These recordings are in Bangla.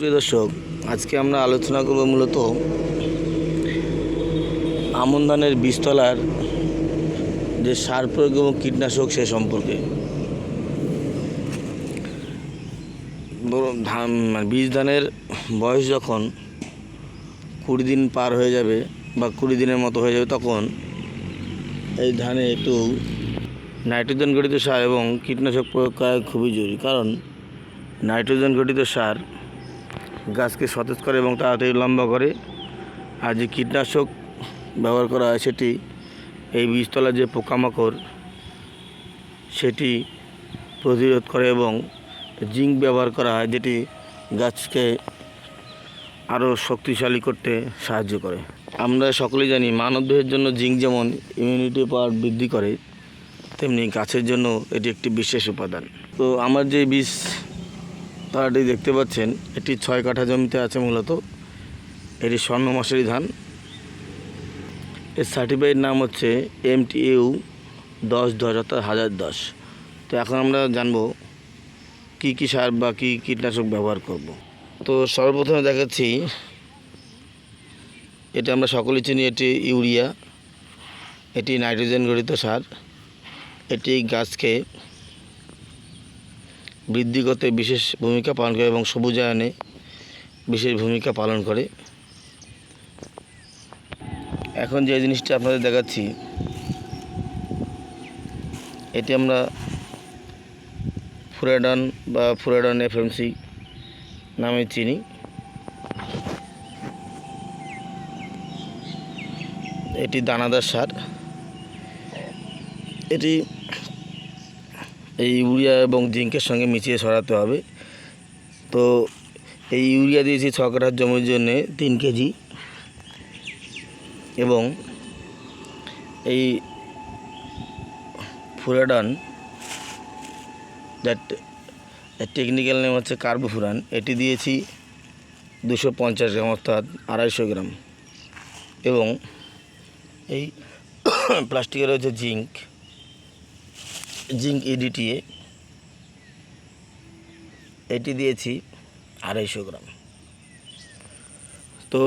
প্রিয় দর্শক, আজকে আমরা আলোচনা করব মূলত আমন ধানের বীজতলার যে সার প্রয়োগ এবং কীটনাশক সে সম্পর্কে। ধান মানে বীজ ধানের বয়স যখন কুড়ি দিন পার হয়ে যাবে বা কুড়ি দিনের মতো হয়ে যাবে তখন এই ধানে একটু নাইট্রোজেন ঘটিত সার এবং কীটনাশক প্রয়োগ করা খুবই জরুরি। কারণ নাইট্রোজেন ঘটিত সার গাছকে সতেজ করে এবং তাড়াতাড়ি লম্বা করে। আর যে কীটনাশক ব্যবহার করা হয় সেটি, এই বীজতলার যে পোকামাকড়, সেটি প্রতিরোধ করে এবং জিঙ্ক ব্যবহার করা হয়, যেটি গাছকে আরও শক্তিশালী করতে সাহায্য করে। আমরা সকলেই জানি মানবদেহের জন্য জিঙ্ক যেমন ইমিউনিটি পাওয়ার বৃদ্ধি করে, তেমনি গাছের জন্য এটি একটি বিশেষ উপাদান। তো আমার যে বীজ তারাটি দেখতে পাচ্ছেন, এটি ছয় কাঠা জমিতে আছে মূলত। এটি স্বর্ণ মাসেরি ধান। এর সার্টিফাইড নাম হচ্ছে এম টি ইউ দশ দশ অর্থাৎ হাজার দশ। তো এখন আমরা জানব কী কী সার বা কী কীটনাশক ব্যবহার করব। তো সর্বপ্রথমে দেখাচ্ছি, এটা আমরা সকলেই চিনি, এটি ইউরিয়া। এটি নাইট্রোজেন গঠিত সার। এটি গাছকে বৃদ্ধি করতে বিশেষ ভূমিকা পালন করে এবং সবুজায়নে বিশেষ ভূমিকা পালন করে। এখন যে জিনিসটা আপনাদের দেখাচ্ছি, এটি আমরা ফুরাডন বা ফুরাডন এফএমসি নামে চিনি। এটি দানাদার সার। এটি এই ইউরিয়া এবং জিঙ্কের সঙ্গে মিশিয়ে ছড়াতে হবে। তো এই ইউরিয়া দিয়েছি ছ কাঠার জমির জন্যে তিন কেজি। এবং এই ফুরাডন যার টেকনিক্যাল নেম হচ্ছে কার্বোফুরান। এটি দিয়েছি দুশো পঞ্চাশ গ্রাম অর্থাৎ আড়াইশো গ্রাম। এবং এই প্লাস্টিকে রয়েছে জিঙ্ক। জিঙ্ক ইডিটিএ এটি দিয়েছি আড়াইশো গ্রাম। তো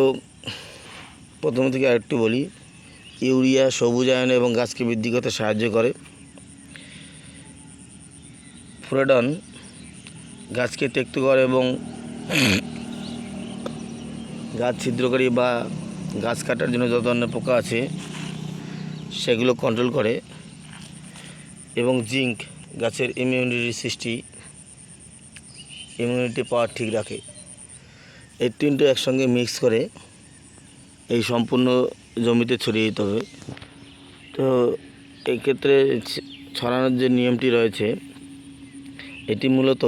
প্রথম থেকে আরেকটু বলি, ইউরিয়া সবুজায়ন এবং গাছকে বৃদ্ধি করতে সাহায্য করে। ফুরেডন গাছকে তেক্ত করে এবং গাছ ছিদ্রকারী বা গাছ কাটার জন্য যত ধরনের পোকা আছে, সেগুলো কন্ট্রোল করে। এবং জিঙ্ক গাছের ইমিউনিটি সৃষ্টি ইমিউনিটি পাওয়ার ঠিক রাখে। এই তিনটে একসঙ্গে মিক্স করে এই সম্পূর্ণ জমিতে ছড়িয়ে দিতে হবে। তো এই ক্ষেত্রে ছড়ানোর যে নিয়মটি রয়েছে, এটি মূলত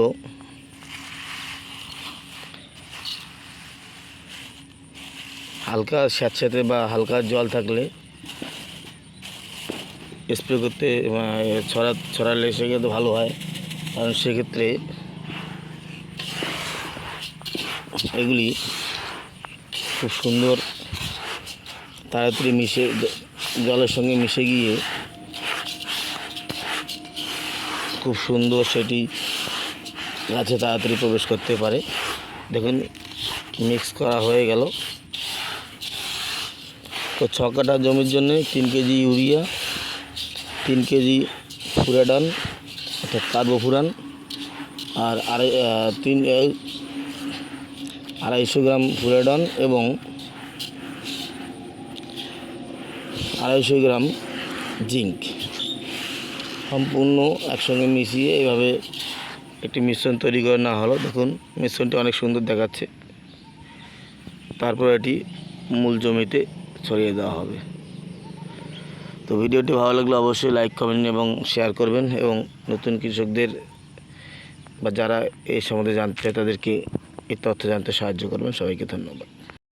হালকা স্যাঁতস্যাঁতে বা হালকা জল থাকলে স্প্রে করতে ছড়া, ছড়ালে সেক্ষেত্রে ভালো হয়। কারণ সেক্ষেত্রে এগুলি খুব সুন্দর তাড়াতাড়ি মিশে জলের সঙ্গে মিশে গিয়ে খুব সুন্দর সেটি গাছে তাড়াতাড়ি প্রবেশ করতে পারে। দেখুন মিক্স করা হয়ে গেল। তো ছ কাঠা জমির জন্য তিন কেজি ইউরিয়া তিন কেজি ফুরাডন অর্থাৎ কার্বোফুরান, আর আড়াই তিন আড়াইশো গ্রাম ফুরাডন এবং আড়াইশো গ্রাম জিঙ্ক সম্পূর্ণ একসঙ্গে মিশিয়ে এইভাবে একটি মিশ্রণ তৈরি করে না হলো। দেখুন, মিশ্রণটি অনেক সুন্দর দেখাচ্ছে। তারপর এটি মূল জমিতে ছড়িয়ে দেওয়া হবে। তো ভিডিওটি ভালো লাগলে অবশ্যই লাইক কমেন্ট এবং শেয়ার করবেন এবং নতুন কৃষকদের বা যারা এই সম্বন্ধে জানতে চায় তাদেরকে এই তথ্য জানতে সাহায্য করবেন। সবাইকে ধন্যবাদ।